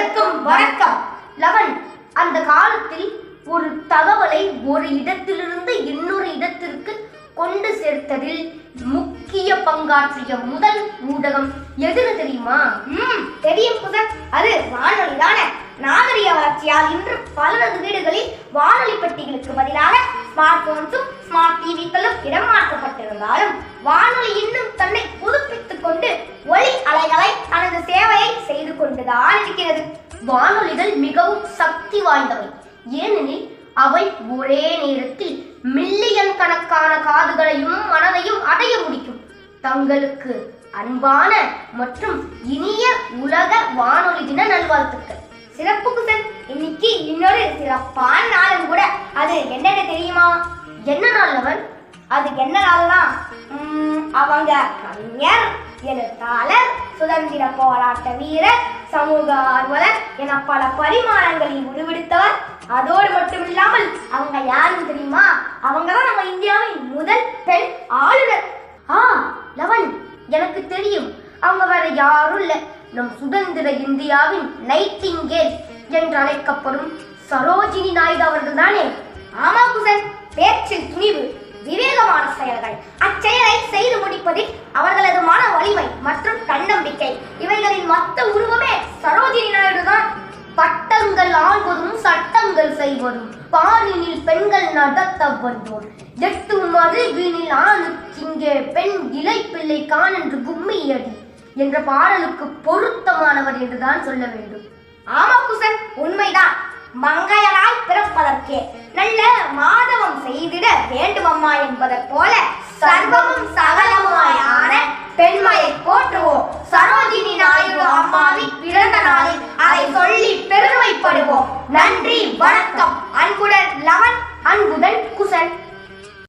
அனைவருக்கும் வணக்கம். லவன் அந்த காலத்தில் ஒரு தகவலை ஒரு இடத்திலிருந்து இன்னொரு இடத்திற்கு கொண்டு சேர்த்ததில் முக்கிய பங்காற்றிய முதல் ஊடகம் எதுன்னு தெரியுமா? ம் தெரியும் புதர். அது வானொலி தானே. நாகரிக வளர்ச்சியால் இன்று பலரது வீடுகளில் வானொலி பெட்டிகளுக்கு பதிலாக ஸ்மார்ட் போன்ஸும் ஸ்மார்ட் டிவிக்களும் இடமாற்றப்பட்டிருந்தாலும் வானொலி இன்னும் தன்னை புதுப்பித்துக் கொண்டு ஒளி அலைகளை இருக்கிறது. வானொலிகள் மிகவும் சக்தி வாய்ந்தவை. ஏனெனில் அவை ஒரே நேரத்தில் மில்லியன் கணக்கான காதுகளையும் மனதையும் அடைய முடிக்கும். தங்களுக்கு அன்பான மற்றும் இனிய உலக வானொலி தின நல்வாழ்த்துக்கள். சிறப்பு குசன் இன்னைக்கு இன்னொரு சிறப்பான நாளும் கூட. அது என்னென்ன தெரியுமா? என்ன நாள் அவன்? அது என்ன நாள்னா அவங்க கவிஞர் எழுத்தாளர் சுதந்திர போராட்ட வீரர் சமூக ஆர்வலர் என பல பரிமாணங்களில் உருவெடுத்தவர். அதோடு மட்டும் இல்லாமல் அவங்க யாருன்னு தெரியுமா? அவங்க தான் நம்ம இந்தியாவின் முதல் பெண் ஆளுநர். ஆ லவன் எனக்கு தெரியும். அவங்க வேற யாரும் இல்லை. நம் சுதந்திர இந்தியாவின் நைட்டிங்கேல் என்று அழைக்கப்படும் சரோஜினி நாயுடு அவர்கள் தானே ஆமா குசன் பேச்சில் துணிவு. விவேகமான செயல்கள். வரும் செய்வதும் பாரினில் பெண்கள் நடத்த வந்தோம் எட்டு மறுவினில் ஆணுக்கு இங்கே பெண் இலை கான் என்று கும்மியடி என்ற பாடலுக்கு பொருத்தமானவர் என்றுதான் சொல்ல வேண்டும். ஆமா குசன் உண்மைதான். மங்கையராய் பிறப்பதற்கே நல்ல மாதவம் செய்திட வேண்டுமம்மா என்பதைப் போல சர்வமும் சகலமாயான பெண்மையை போற்றுவோம். சரோஜினி நாயுடு அம்மாவின் பிறந்த நாளில் அதை சொல்லி பெருமைப்படுவோம். நன்றி வணக்கம்.